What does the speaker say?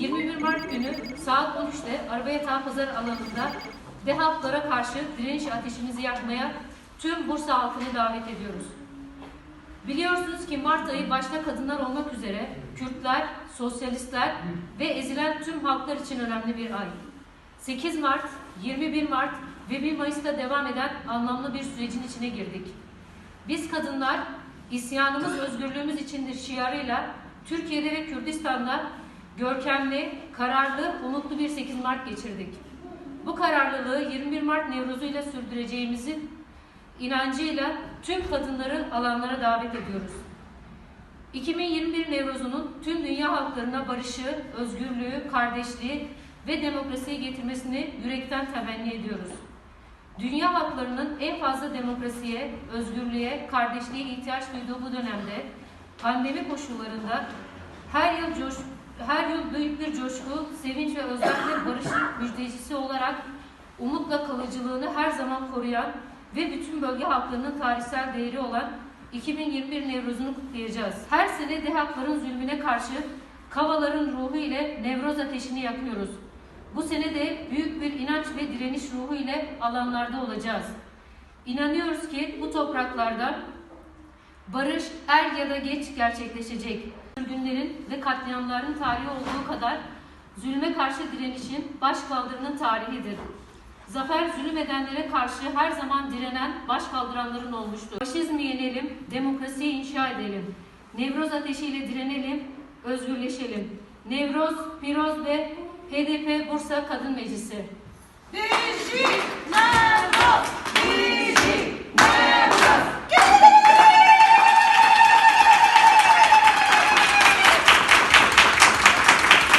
21 Mart günü saat 13'te Araba Yatağı Pazar alanında DEHAP'lara karşı direniş ateşimizi yakmaya tüm Bursa halkını davet ediyoruz. Biliyorsunuz ki Mart ayı başta kadınlar olmak üzere Kürtler, sosyalistler ve ezilen tüm halklar için önemli bir ay. 8 Mart, 21 Mart ve 1 Mayıs'ta devam eden anlamlı bir sürecin içine girdik. Biz kadınlar isyanımız özgürlüğümüz içindir şiarıyla Türkiye'de ve Kürdistan'da görkemli, kararlı, umutlu bir 8 Mart geçirdik. Bu kararlılığı 21 Mart Nevruz'uyla sürdüreceğimizin inancıyla tüm kadınları alanlara davet ediyoruz. 2021 Nevruz'unun tüm dünya halklarına barışı, özgürlüğü, kardeşliği ve demokrasiyi getirmesini yürekten temenni ediyoruz. Dünya halklarının en fazla demokrasiye, özgürlüğe, kardeşliğe ihtiyaç duyduğu bu dönemde pandemi koşullarında her yıl coş, her yıl büyük bir coşku, sevinç ve özlemle barışın müjdecisi olarak umutla kalıcılığını her zaman koruyan ve bütün bölge halklarının tarihsel değeri olan 2021 Nevruz'unu kutlayacağız. Her sene DEHAK'ların zulmüne karşı Kavaların ruhu ile Nevroz ateşini yakıyoruz. Bu sene de büyük bir inanç ve direniş ruhu ile alanlarda olacağız. İnanıyoruz ki bu topraklarda barış er ya da geç gerçekleşecek. Sürgünlerin ve katliamların tarihi olduğu kadar zulme karşı direnişin başkaldırının tarihidir. Zafer zulüm edenlere karşı her zaman direnen başkaldıranların olmuştur. Faşizmi yenelim, demokrasiyi inşa edelim. Nevroz ateşiyle direnelim, özgürleşelim. Nevroz, Piroz ve HDP Bursa Kadın Meclisi.